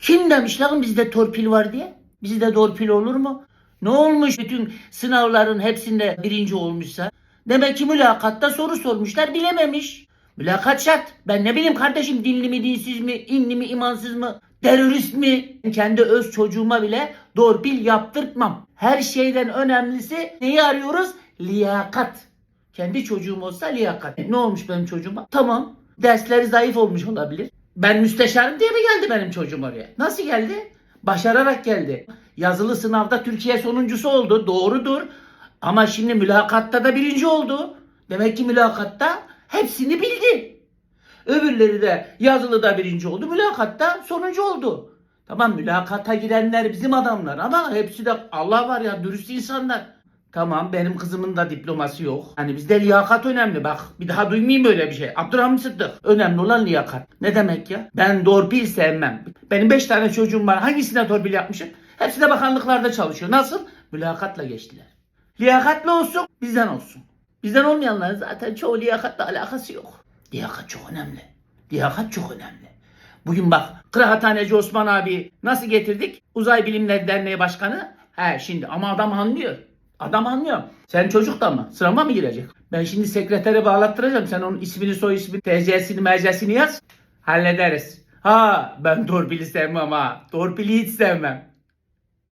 Kim demiş lan bizde torpil var diye? Bizde torpil olur mu? Ne olmuş bütün sınavların hepsinde birinci olmuşsa? Demek ki mülakatta soru sormuşlar bilememiş. Mülakat şart. Ben ne bileyim kardeşim dinli mi dinsiz mi, inli mi imansız mı, terörist mi? Kendi öz çocuğuma bile torpil yaptırtmam. Her şeyden önemlisi neyi arıyoruz? Liyakat. Kendi çocuğum olsa liyakat. Ne olmuş benim çocuğuma? Tamam. Dersleri zayıf olmuş olabilir. Ben müsteşarım diye mi geldi benim çocuğum oraya? Nasıl geldi? Başararak geldi. Yazılı sınavda Türkiye sonuncusu oldu. Doğrudur. Ama şimdi mülakatta da birinci oldu. Demek ki mülakatta hepsini bildi. Öbürleri de yazılıda birinci oldu. Mülakatta sonuncu oldu. Tamam mülakata girenler bizim adamlar ama hepsi de Allah var ya dürüst insanlar. Tamam benim kızımın da diploması yok. Hani bizde liyakat önemli bak. Bir daha duymayayım böyle bir şey. Abdurrahman Sıddık. Önemli olan liyakat. Ne demek ya? Ben torpil sevmem. Benim 5 tane çocuğum var. Hangisine torpil yapmışım? Hepsi de bakanlıklarda çalışıyor. Nasıl? Mülakatla geçtiler. Liyakatli olsun, bizden olsun. Bizden olmayanların zaten çoğu liyakatla alakası yok. Liyakat çok önemli. Liyakat çok önemli. Bugün bak Kıraathaneci Osman abi nasıl getirdik? Uzay Bilimleri Derneği Başkanı. He şimdi ama adam anlıyor. Adam anlıyor. Sen çocuk da mı? Sırama mı girecek? Ben şimdi sekretere bağlattıracağım. Sen onun ismini, soy ismini, TC'sini, mercesini yaz. Hallederiz. Ha ben torpili sevmem ha. Torpili hiç sevmem.